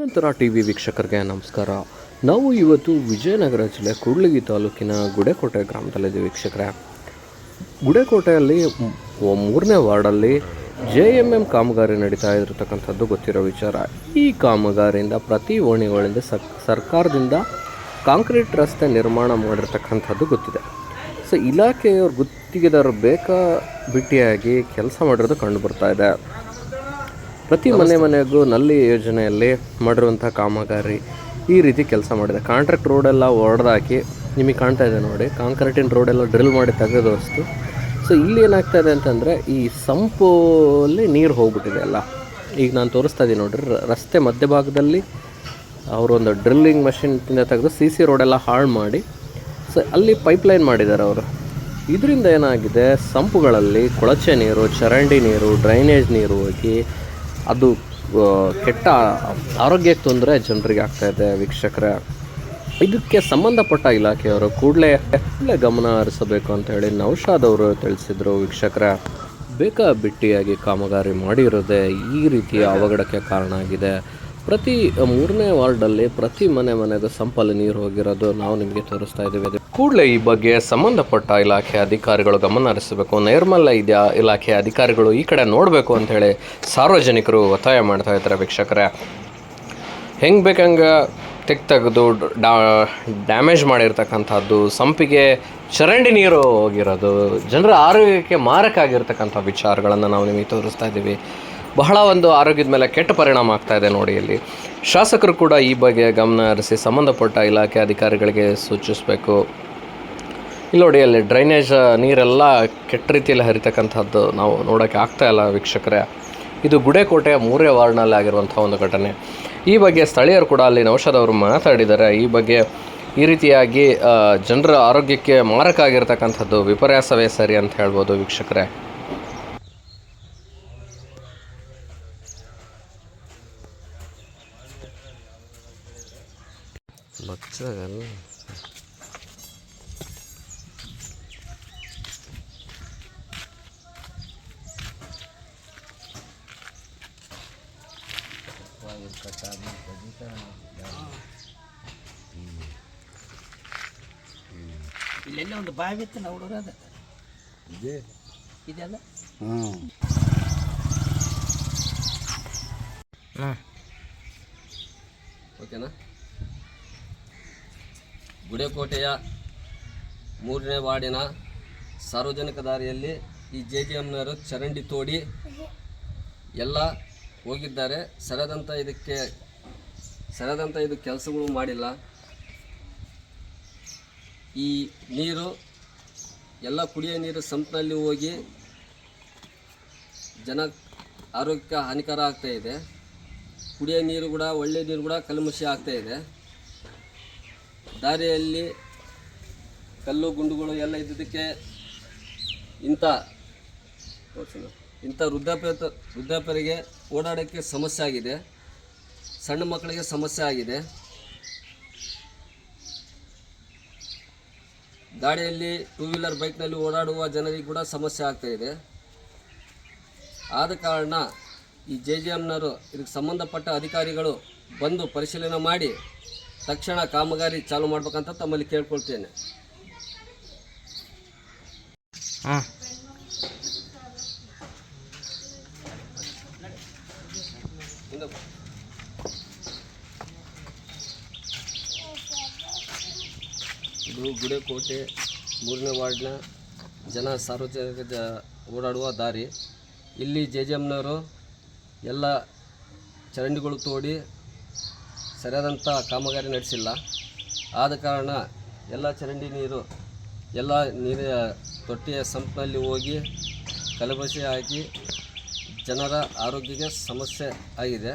ನಂತರ T V ವೀಕ್ಷಕರಿಗೆ ನಮಸ್ಕಾರ. ನಾವು ಇವತ್ತು ವಿಜಯನಗರ ಜಿಲ್ಲೆ ಕೂಡ್ಲಿಗಿ ತಾಲೂಕಿನ ಗುಡೆಕೋಟೆ ಗ್ರಾಮದಲ್ಲಿದ್ದೀವಿ ವೀಕ್ಷಕರೇ. ಗುಡೆಕೋಟೆಯಲ್ಲಿ ಮೂರನೇ ವಾರ್ಡಲ್ಲಿ ಜೆ ಎಂ ಎಂ ಕಾಮಗಾರಿ ನಡೀತಾ ಇರತಕ್ಕಂಥದ್ದು ಗೊತ್ತಿರೋ ವಿಚಾರ. ಈ ಕಾಮಗಾರಿಯಿಂದ ಪ್ರತಿ ಓಣಿಗಳಿಂದ ಸರ್, ಸರ್ಕಾರದಿಂದ ಕಾಂಕ್ರೀಟ್ ರಸ್ತೆ ನಿರ್ಮಾಣ ಮಾಡಿರ್ತಕ್ಕಂಥದ್ದು ಗೊತ್ತಿದೆ. ಸೊ, ಇಲಾಖೆಯವ್ರ ಗುತ್ತಿಗೆದಾರರು ಬೇಕಾ ಬಿಟ್ಟಿಯಾಗಿ ಕೆಲಸ ಮಾಡಿರೋದು ಕಂಡು ಬರ್ತಾ ಇದೆ. ಪ್ರತಿ ಮನೆ ಮನೆಗೂ ನಲ್ಲಿ ಯೋಜನೆಯಲ್ಲಿ ಮಾಡಿರುವಂಥ ಕಾಮಗಾರಿ ಈ ರೀತಿ ಕೆಲಸ ಮಾಡಿದೆ. ಕಾಂಟ್ರಾಕ್ಟ್ ರೋಡೆಲ್ಲ ಹೊಡೆದಾಕಿ ನಿಮಗೆ ಕಾಣ್ತಾ ಇದೆ ನೋಡಿ. ಕಾಂಕ್ರೀಟಿನ ರೋಡೆಲ್ಲ ಡ್ರಿಲ್ ಮಾಡಿ ತೆಗೆದು ವಸ್ತು ಸೊ ಇಲ್ಲಿ ಏನಾಗ್ತಾ ಇದೆ ಅಂತಂದರೆ ಈ ಸಂಪಲ್ಲಿ ನೀರು ಹೋಗ್ಬಿಟ್ಟಿದೆ ಎಲ್ಲ ಈಗ ನಾನು ತೋರಿಸ್ತಾ ಇದ್ದೀನಿ ನೋಡಿರಿ. ರಸ್ತೆ ಮಧ್ಯಭಾಗದಲ್ಲಿ ಅವರೊಂದು ಡ್ರಿಲ್ಲಿಂಗ್ ಮೆಷಿನ್ನಿಂದ ತೆಗೆದು ಸಿ ಸಿ ರೋಡೆಲ್ಲ ಹಾಳು ಮಾಡಿ. ಸೊ ಅಲ್ಲಿ ಪೈಪ್ಲೈನ್ ಮಾಡಿದ್ದಾರೆ ಅವರು. ಇದರಿಂದ ಏನಾಗಿದೆ? ಸಂಪುಗಳಲ್ಲಿ ಕೊಳಚೆ ನೀರು ಚರಂಡಿ ನೀರು ಡ್ರೈನೇಜ್ ನೀರು ಹೋಗಿ ಅದು ಕೆಟ್ಟ ಆರೋಗ್ಯ ತೊಂದರೆ ಜನರಿಗೆ ಆಗ್ತಾ ಇದೆ ವೀಕ್ಷಕರೇ. ಇದಕ್ಕೆ ಸಂಬಂಧಪಟ್ಟ ಇಲಾಖೆಯವರು ಕೂಡಲೇ ಕೂಡಲೇ ಗಮನ ಹರಿಸಬೇಕು ಅಂತ ಹೇಳಿ ನೌಶಾದ್ ಅವರು ತಿಳಿಸಿದರು ವೀಕ್ಷಕರೇ. ಬೇಕಾ ಬಿಟ್ಟಿಯಾಗಿ ಕಾಮಗಾರಿ ಮಾಡಿರೋದೇ ಈ ರೀತಿಯ ಅವಘಡಕ್ಕೆ ಕಾರಣ ಆಗಿದೆ. ಪ್ರತಿ ಮೂರನೇ ವಾರ್ಡಲ್ಲಿ ಪ್ರತಿ ಮನೆ ಮನೆಗೂ ಸಂಪಲ್ಲಿ ನೀರು ಹೋಗಿರೋದು ನಾವು ನಿಮಗೆ ತೋರಿಸ್ತಾ ಇದ್ದೀವಿ. ಕೂಡಲೇ ಈ ಬಗ್ಗೆ ಸಂಬಂಧಪಟ್ಟ ಇಲಾಖೆ ಅಧಿಕಾರಿಗಳು ಗಮನ ಹರಿಸಬೇಕು. ನೈರ್ಮಲ್ಯ ಇದೆಯಾ, ಇಲಾಖೆ ಅಧಿಕಾರಿಗಳು ಈ ಕಡೆ ನೋಡಬೇಕು ಅಂತ ಹೇಳಿ ಸಾರ್ವಜನಿಕರು ಒತ್ತಾಯ ಮಾಡ್ತಾ ಇದ್ದಾರೆ ವೀಕ್ಷಕರೇ. ಹೆಂಗೆ ಬೇಕಂಗೆ ತೆಗ್ ತೆಗೆದು ಡ್ಯಾಮೇಜ್ ಮಾಡಿರ್ತಕ್ಕಂಥದ್ದು, ಸಂಪಿಗೆ ಚರಂಡಿ ನೀರು ಹೋಗಿರೋದು, ಜನರ ಆರೋಗ್ಯಕ್ಕೆ ಮಾರಕ ಆಗಿರ್ತಕ್ಕಂಥ ವಿಚಾರಗಳನ್ನು ನಾವು ನಿಮಗೆ ತೋರಿಸ್ತಾ ಇದ್ದೀವಿ. ಬಹಳ ಒಂದು ಆರೋಗ್ಯದ ಮೇಲೆ ಕೆಟ್ಟ ಪರಿಣಾಮ ಆಗ್ತಾ ಇದೆ ನೋಡಿ ಇಲ್ಲಿ. ಶಾಸಕರು ಕೂಡ ಈ ಬಗ್ಗೆ ಗಮನ ಹರಿಸಿ ಸಂಬಂಧಪಟ್ಟ ಇಲಾಖೆ ಅಧಿಕಾರಿಗಳಿಗೆ ಸೂಚಿಸಬೇಕು. ಇಲ್ಲಿ ನೋಡಿ, ಅಲ್ಲಿ ಡ್ರೈನೇಜ್, ನೀರೆಲ್ಲ ಕೆಟ್ಟ ರೀತಿಯಲ್ಲಿ ಹರಿತಕ್ಕಂಥದ್ದು ನಾವು ನೋಡೋಕ್ಕೆ ಆಗ್ತಾ ಇಲ್ಲ ವೀಕ್ಷಕರೇ. ಇದು ಗುಡೇಕೋಟೆಯ ಮೂರೇ ವಾರ್ಡ್ನಲ್ಲಿ ಆಗಿರುವಂಥ ಒಂದು ಘಟನೆ. ಈ ಬಗ್ಗೆ ಸ್ಥಳೀಯರು ಕೂಡ ಅಲ್ಲಿ ನೌಷಾದ್ ಅವರು ಮಾತಾಡಿದ್ದಾರೆ. ಈ ಬಗ್ಗೆ ಈ ರೀತಿಯಾಗಿ ಜನರ ಆರೋಗ್ಯಕ್ಕೆ ಮಾರಕ ಆಗಿರ್ತಕ್ಕಂಥದ್ದು ವಿಪರ್ಯಾಸವೇ ಸರಿ ಅಂತ ಹೇಳ್ಬೋದು ವೀಕ್ಷಕರೇ. ಇಲ್ಲೆಲ್ಲ ಒಂದು ಬಾವಿ ಇತ್ತು ನಾವು ಹುಡುಗರ ಹ್ಮ್. ಇದೆಲ್ಲ ಓಕೆನಾ ಗುಡೇಕೋಟೆಯ ಮೂರನೇ ವಾರ್ಡಿನ ಸಾರ್ವಜನಿಕ ದಾರಿಯಲ್ಲಿ ಈ ಜೆ ಜಿ ಎಮ್ನವರು ಚರಂಡಿ ತೋಡಿ ಎಲ್ಲ ಹೋಗಿದ್ದಾರೆ. ಸರದಂಥ ಇದಕ್ಕೆ ಸರದಂಥ ಇದು ಕೆಲಸಗಳು ಮಾಡಿಲ್ಲ. ಈ ನೀರು, ಎಲ್ಲ ಕುಡಿಯೋ ನೀರು ಸಂಪ್ನಲ್ಲಿ ಹೋಗಿ ಜನ ಆರೋಗ್ಯಕ್ಕೆ ಹಾನಿಕರ ಆಗ್ತಾಯಿದೆ ಕುಡಿಯೋ ನೀರು ಕೂಡ ಒಳ್ಳೆಯ ನೀರು ಕೂಡ ಕಲ್ಮಶಿ ಆಗ್ತಾ ಇದೆ. ದಾರಿಯಲ್ಲಿ ಕಲ್ಲು ಗುಂಡುಗಳು ಎಲ್ಲ ಇದ್ದಿದ್ದಕ್ಕೆ ಇಂಥ. ಇಂಥ ವೃದ್ಧಾಪ್ಯ ವೃದ್ಧಾಪ್ಯರಿಗೆ ಓಡಾಡೋಕ್ಕೆ ಸಮಸ್ಯೆ ಆಗಿದೆ ಸಣ್ಣ ಮಕ್ಕಳಿಗೆ ಸಮಸ್ಯೆ ಆಗಿದೆ ದಾಡಿಯಲ್ಲಿ ಟೂ ವೀಲರ್ ಬೈಕ್ನಲ್ಲಿ ಓಡಾಡುವ ಜನರಿಗೆ ಕೂಡ ಸಮಸ್ಯೆ ಆಗ್ತಾ ಇದೆ ಆದ ಕಾರಣ ಈ ಜೆ ಜೆ ಎಮ್ನವರು ಇದಕ್ಕೆ ಸಂಬಂಧಪಟ್ಟ ಅಧಿಕಾರಿಗಳು ಬಂದು ಪರಿಶೀಲನೆ ಮಾಡಿ ತಕ್ಷಣ ಕಾಮಗಾರಿ ಚಾಲು ಮಾಡ್ಬೇಕಂತ ತಮ್ಮಲ್ಲಿ ಕೇಳ್ಕೊಳ್ತೇನೆ ಹಾಂ. ಇದು ಗುಡೇಕೋಟೆ ಮೂರನೇ ವಾರ್ಡ್ನ ಜನ ಸಾರ್ವಜನಿಕ ಜ ಓಡಾಡುವ ದಾರಿ ಇಲ್ಲಿ ಜೆ ಜೆ ಎಮ್ನವರು ಎಲ್ಲ ಚರಂಡಿಗಳು ತೋಡಿ ಸರಿಯಾದಂಥ ಕಾಮಗಾರಿ ನಡೆಸಿಲ್ಲ. ಆದ ಕಾರಣ ಎಲ್ಲ ಚರಂಡಿ ನೀರು, ಎಲ್ಲ ನೀರಿನ ತೊಟ್ಟಿಯ ಸಂಪ್ನಲ್ಲಿ ಹೋಗಿ ಕಲಬಸಿ ಹಾಕಿ ಜನರ ಆರೋಗ್ಯಕ್ಕೆ ಸಮಸ್ಯೆ ಆಗಿದೆ.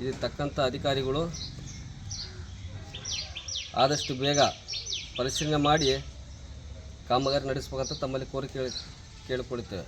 ಇದಕ್ಕೆ ತಕ್ಕಂಥ ಅಧಿಕಾರಿಗಳು ಆದಷ್ಟು ಬೇಗ ಪರಿಶೀಲನೆ ಮಾಡಿ ಕಾಮಗಾರಿ ನಡೆಸ್ಬೇಕಂತ ತಮ್ಮಲ್ಲಿ ಕೋರಿಕೆ ಕೇಳಿಕೊಳ್ಳುತ್ತೇವೆ.